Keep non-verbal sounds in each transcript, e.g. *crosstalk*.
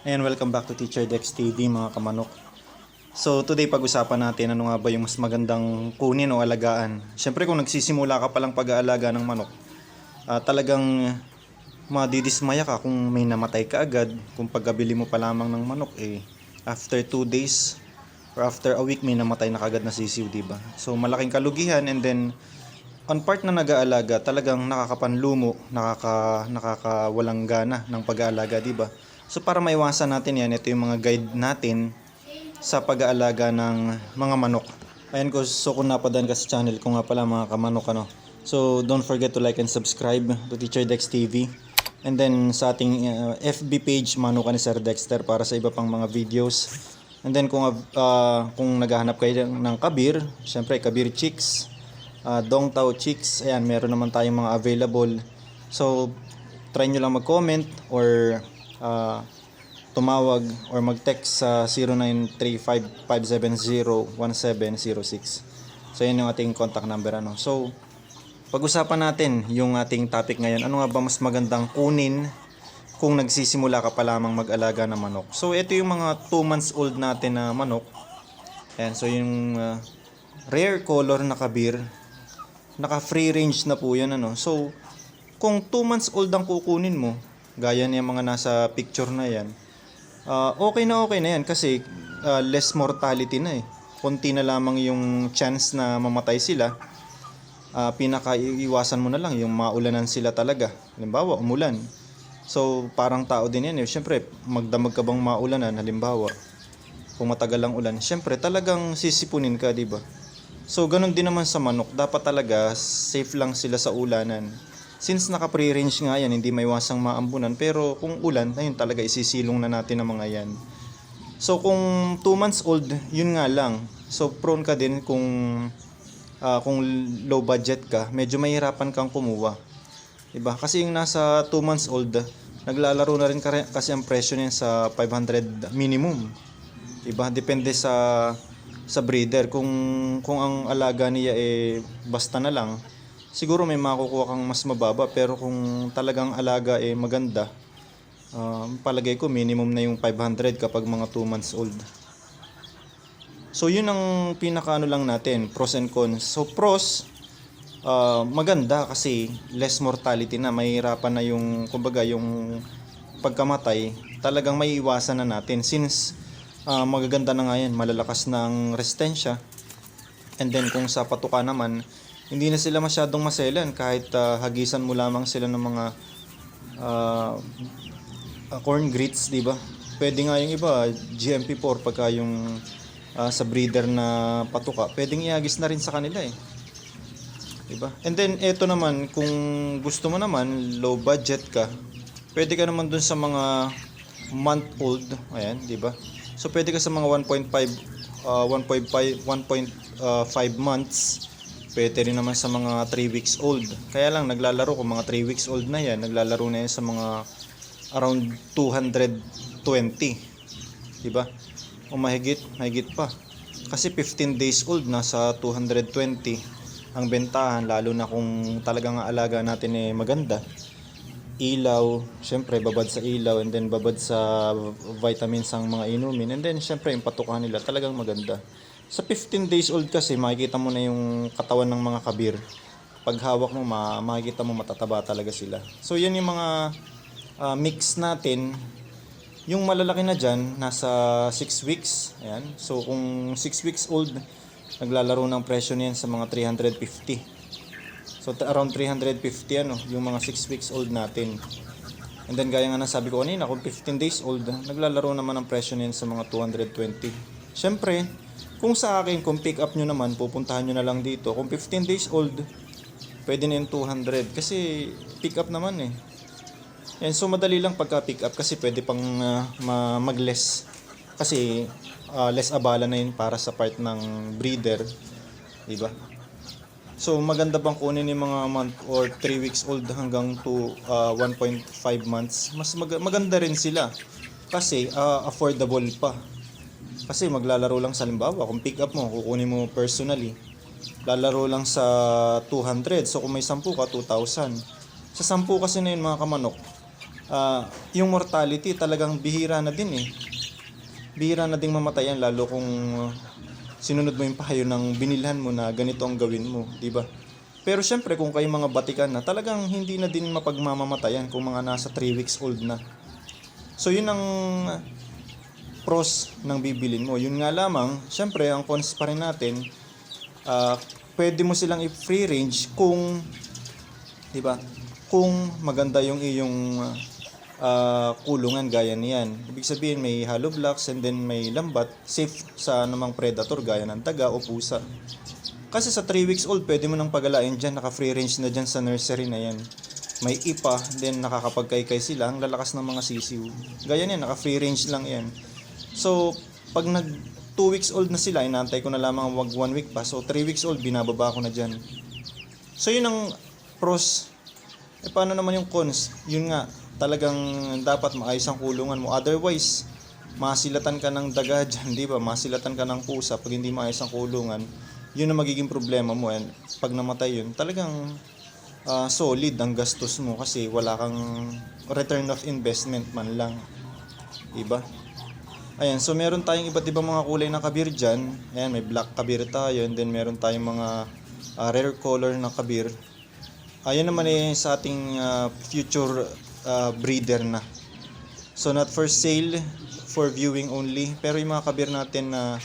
And welcome back to Teacher Dex TV mga kamanok. So today pag-usapan natin ano nga ba yung mas magandang kunin o alagaan. Siyempre kung nagsisimula ka palang pag-aalaga ng manok, ah, talagang madidismaya ka kung may namatay ka agad. Kung pagkabili mo pa lamang ng manok eh after 2 days or after a week may namatay na kagad na sisiw, di ba? So malaking kalugihan and then on part na nag-aalaga, talagang nakakapanlumo, nakaka nakakawalang gana ng pag-aalaga, di ba? So para maiwasan natin 'yan, ito yung mga guide natin sa pag-aalaga ng mga manok. Ayan ko, so kung napadaan ka sa channel ko nga pala mga kamanok ano. So don't forget to like and subscribe to Teacher Dex TV. And then sa ating uh, FB page Manuka ni Sir Dexter para sa iba pang mga videos. And then kung uh, kung naghahanap kayo ng kabir, syempre kabir chicks, uh, Dong Tao Chicks, ayan, meron naman tayong mga available. So, try nyo lang mag-comment or uh, tumawag or mag-text sa 0935-570-1706. So, yan yung ating contact number. Ano. So, pag-usapan natin yung ating topic ngayon. Ano nga ba mas magandang kunin kung nagsisimula ka pa lamang mag-alaga ng manok? So, ito yung mga 2 months old natin na manok. Ayan, so yung uh, rare color na kabir, naka free range na po yan ano. So, kung 2 months old ang kukunin mo, gaya niya mga nasa picture na yan, ah, okay na okay na yan kasi ah, less mortality na eh. Konti na lamang yung chance na mamatay sila. Ah, pinakaiwasan mo na lang yung maulanan sila talaga. Halimbawa, umulan. So, parang tao din yan eh. Siyempre, magdamag ka bang maulanan, halimbawa, kung matagal ang ulan, syempre talagang sisipunin ka, di ba? So, ganun din naman sa manok. Dapat talaga safe lang sila sa ulanan. Since naka-pre-range nga yan, hindi may wasang maambunan. Pero kung ulan, ayun talaga isisilong na natin ang mga yan. So, kung 2 months old, yun nga lang. So, prone ka din kung ah, kung low budget ka, medyo mahirapan kang kumuha. Diba? Kasi yung nasa 2 months old, naglalaro na rin kasi ang presyo niya sa 500 minimum. Diba? Depende sa sa breeder. Kung kung ang alaga niya eh basta na lang, siguro may makukuha kang mas mababa. Pero kung talagang alaga eh maganda, um, palagay ko minimum na yung 500 kapag mga 2 months old. So yun ang pinakaano lang natin, pros and cons. So pros, ah, maganda kasi less mortality na, mahirapan na yung, kumbaga yung pagkamatay, talagang may iwasan na natin since ah, magaganda na nga yan, malalakas ng resistensya. And then kung sa patuka naman, hindi na sila masyadong maselan kahit ah, hagisan mo lamang sila ng mga ah, ah, corn grits, di ba? Pwede nga yung iba, GMP4 pagka yung ah, sa breeder na patuka, pwedeng ihagis na rin sa kanila eh. Diba? And then, eto naman, kung gusto mo naman, low budget ka, pwede ka naman dun sa mga month old, ayan, di ba? So, pwede ka sa mga 1.5, uh, 1.5, 1.5 months, pwede rin naman sa mga 3 weeks old. Kaya lang, naglalaro kung mga 3 weeks old na yan, naglalaro na yan sa mga around 220, di ba? O mahigit, mahigit pa. Kasi 15 days old, nasa 220 ang bentahan lalo na kung talagang ang alaga natin eh maganda ilaw, syempre babad sa ilaw and then babad sa vitamins ang mga inumin and then syempre yung patukan nila talagang maganda sa 15 days old kasi makikita mo na yung katawan ng mga kabir pag hawak mo ma makikita mo matataba talaga sila so yan yung mga ah, mix natin yung malalaki na dyan, nasa 6 weeks. Ayan. So, kung 6 weeks old, naglalaro ng presyo niyan sa mga 350. So, around 350 ano, yung mga 6 weeks old natin. And then, gaya nga ng sabi ko kanina, kung 15 days old, naglalaro naman ang presyo niyan sa mga 220. Siyempre, kung sa akin, kung pick up nyo naman, pupuntahan nyo na lang dito. Kung 15 days old, pwede na yung 200. Kasi, pick up naman eh. Yan, so madali lang pagka pick up kasi pwede pang ma- mag-less. Kasi ah, less abala na yun para sa part ng breeder. Di ba? So maganda bang kunin yung mga month or 3 weeks old hanggang to ah, 1.5 months? Mas mag- maganda rin sila. Kasi ah, affordable pa. Kasi maglalaro lang sa limbawa, kung pick up mo, kukunin mo personally, lalaro lang sa 200. So kung may 10 ka, 2,000. Sa 10 kasi na yun mga kamanok, ah, yung mortality talagang bihira na din eh. Bihira na ding mamatayan lalo kung uh, sinunod mo yung pahayo ng binilhan mo na ganito ang gawin mo, di ba? Pero syempre kung kayo mga batikan na talagang hindi na din mapagmamatayan kung mga nasa 3 weeks old na. So yun ang pros ng bibilin mo. Yun nga lamang, syempre ang cons pa rin natin, ah, pwede mo silang i-free range kung 'di ba? Kung maganda yung iyong ah, kulungan gaya niyan. Ibig sabihin may hollow blocks and then may lambat, safe sa anumang predator gaya ng taga o pusa. Kasi sa 3 weeks old, pwede mo nang pagalain dyan, naka-free range na dyan sa nursery na yan. May ipa, then nakakapagkaykay sila, ang lalakas ng mga sisiw. Gaya niyan, naka-free range lang yan. So, pag nag 2 weeks old na sila, inaantay ko na lamang wag 1 week pa. So, 3 weeks old, binababa ko na dyan. So, yun ang pros. E, paano naman yung cons? Yun nga, talagang dapat maayos ang kulungan mo. Otherwise, masilatan ka ng daga *laughs* dyan, di ba? Masilatan ka ng pusa pag hindi maayos ang kulungan. Yun ang magiging problema mo. And pag namatay yun, talagang ah, solid ang gastos mo kasi wala kang return of investment man lang. Diba? Ayan, so meron tayong iba't ibang mga kulay ng kabir dyan. Ayan, may black kabir tayo and then meron tayong mga ah, rare color na kabir. Ayan naman eh sa ating ah, future ah, breeder na. So not for sale, for viewing only. Pero yung mga kabir natin na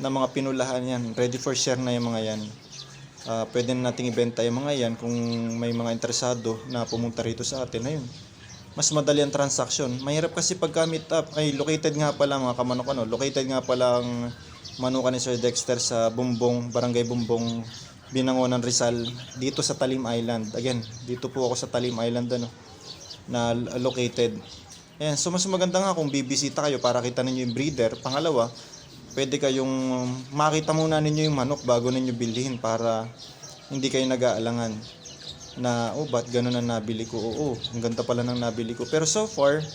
na mga pinulahan yan, ready for share na yung mga yan. Ah, pwede na nating ibenta yung mga yan kung may mga interesado na pumunta rito sa atin. Ayun. Mas madali ang transaction. Mahirap kasi pagka meet up, ay located nga pala mga kamanok ano, located nga pala ang manukan ni Sir Dexter sa Bumbong, Barangay Bumbong, Binangonan Rizal, dito sa Talim Island. Again, dito po ako sa Talim Island ano, na located. Ayan, so mas maganda nga kung bibisita kayo para kita ninyo yung breeder. Pangalawa, pwede kayong makita muna ninyo yung manok bago ninyo bilhin para hindi kayo nag-aalangan na oh ba't ganun ang nabili ko oo ang ganda pala ng nabili ko pero so far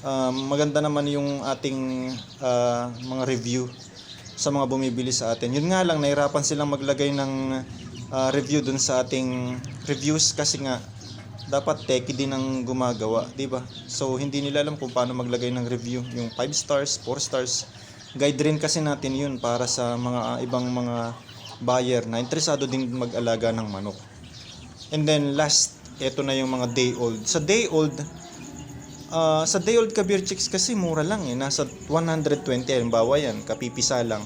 um, maganda naman yung ating ah, mga review sa mga bumibili sa atin yun nga lang nahirapan silang maglagay ng ah, review dun sa ating reviews kasi nga dapat techie din ang gumagawa, 'di ba? So hindi nila alam kung paano maglagay ng review, yung 5 stars, 4 stars. Guide rin kasi natin 'yun para sa mga ah, ibang mga buyer na interesado din mag-alaga ng manok. And then last, eto na yung mga day old. Sa day old, ah, sa day old kabir chicks kasi mura lang eh. Nasa 120, halimbawa yan, kapipisa lang.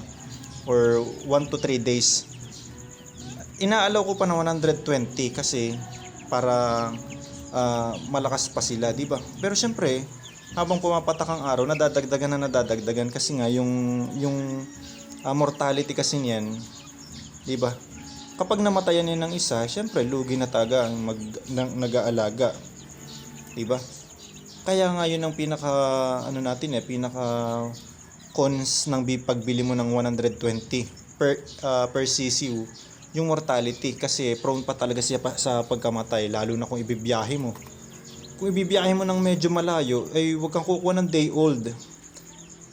Or 1 to 3 days. Inaalaw ko pa na 120 kasi para ah, malakas pa sila, di ba? Pero syempre, habang pumapatak ang araw, nadadagdagan na nadadagdagan kasi nga yung yung ah, mortality kasi niyan, di ba? Kapag namatayan niya ng isa, syempre lugi na taga ang mag nang, nag-aalaga. 'Di ba? Kaya nga 'yun ang pinaka ano natin eh, pinaka cons ng bi- pagbili mo ng 120 per ah, per CCU yung mortality kasi prone pa talaga siya pa, sa pagkamatay lalo na kung ibibiyahe mo. Kung ibibiyahe mo ng medyo malayo, ay huwag kang kukuha ng day old.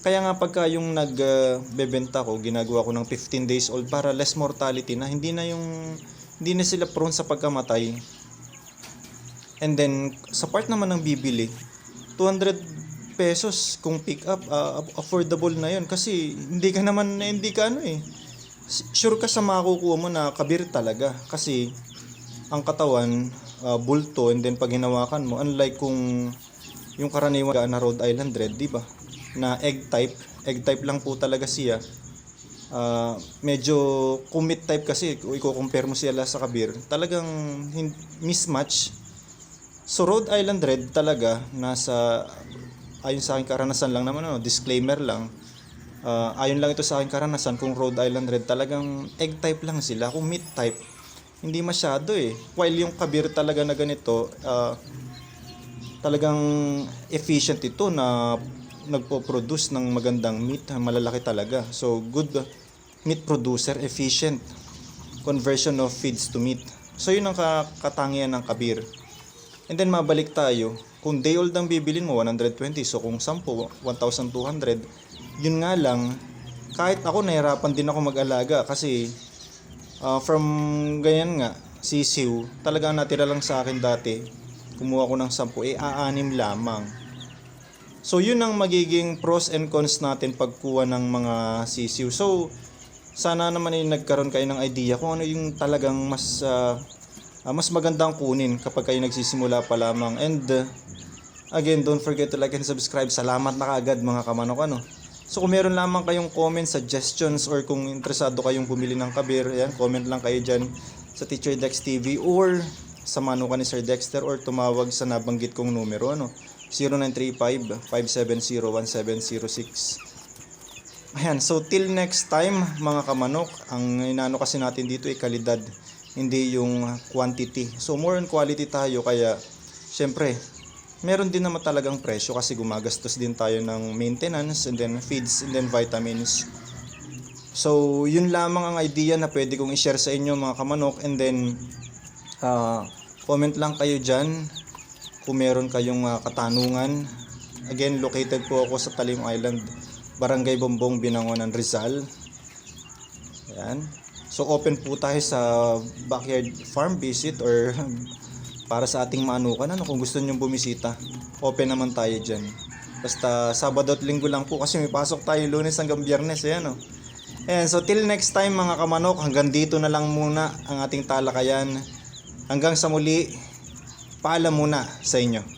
Kaya nga pagka yung nagbebenta ko, ginagawa ko ng 15 days old para less mortality na hindi na yung hindi na sila prone sa pagkamatay. And then sa part naman ng bibili, 200 pesos kung pick up ah, affordable na 'yon kasi hindi ka naman hindi ka ano eh sure ka sa makukuha mo na kabir talaga kasi ang katawan ah, bulto and then pag hinawakan mo unlike kung yung karaniwan na Rhode Island Red, di ba? Na egg type, egg type lang po talaga siya. Ah, medyo commit type kasi kung i-compare mo sila sa kabir, talagang mismatch. So Rhode Island Red talaga nasa ayon sa aking karanasan lang naman ano, disclaimer lang. Ah, ayon lang ito sa aking karanasan kung Rhode Island Red talagang egg type lang sila. Kung meat type, hindi masyado eh. While yung kabir talaga na ganito, ah, talagang efficient ito na nagpo-produce ng magandang meat, malalaki talaga. So good meat producer, efficient conversion of feeds to meat. So yun ang ka- katangian ng kabir. And then mabalik tayo, kung day old ang bibilin mo 120, so kung 10 1,200, yun nga lang kahit ako nahirapan din ako mag-alaga kasi uh, from ganyan nga sisiw, talagang natira lang sa akin dati kumuha ko ng 10, eh aanim lamang. So yun ang magiging pros and cons natin pagkuha ng mga sisiw. So sana naman ay nagkaroon kayo ng idea kung ano yung talagang mas ah, ah, mas magandang kunin kapag kayo nagsisimula pa lamang. And uh, again, don't forget to like and subscribe. Salamat na kaagad mga kamanok ano. So kung meron lamang kayong comments, suggestions or kung interesado kayong bumili ng kabir, ayan, comment lang kayo dyan sa Teacher Dex TV or sa manukan ni Sir Dexter or tumawag sa nabanggit kong numero ano 0935-570-1706 Ayan, so till next time mga kamanok, ang inaano kasi natin dito ay kalidad, hindi yung quantity. So more on quality tayo kaya syempre meron din naman talagang presyo kasi gumagastos din tayo ng maintenance and then feeds and then vitamins. So yun lamang ang idea na pwede kong i-share sa inyo mga kamanok and then ah, comment lang kayo dyan kung meron kayong ah, katanungan. Again, located po ako sa Talim Island, Barangay Bombong, Binangonan, Rizal. Ayan. So open po tayo sa backyard farm visit or *laughs* para sa ating manukan. Ano kung gusto nyong bumisita, open naman tayo dyan. Basta Sabado at Linggo lang po kasi may pasok tayo lunes hanggang biyernes. Ayan o. Ayan, so till next time mga kamanok, hanggang dito na lang muna ang ating talakayan. Hanggang sa muli, paalam muna sa inyo.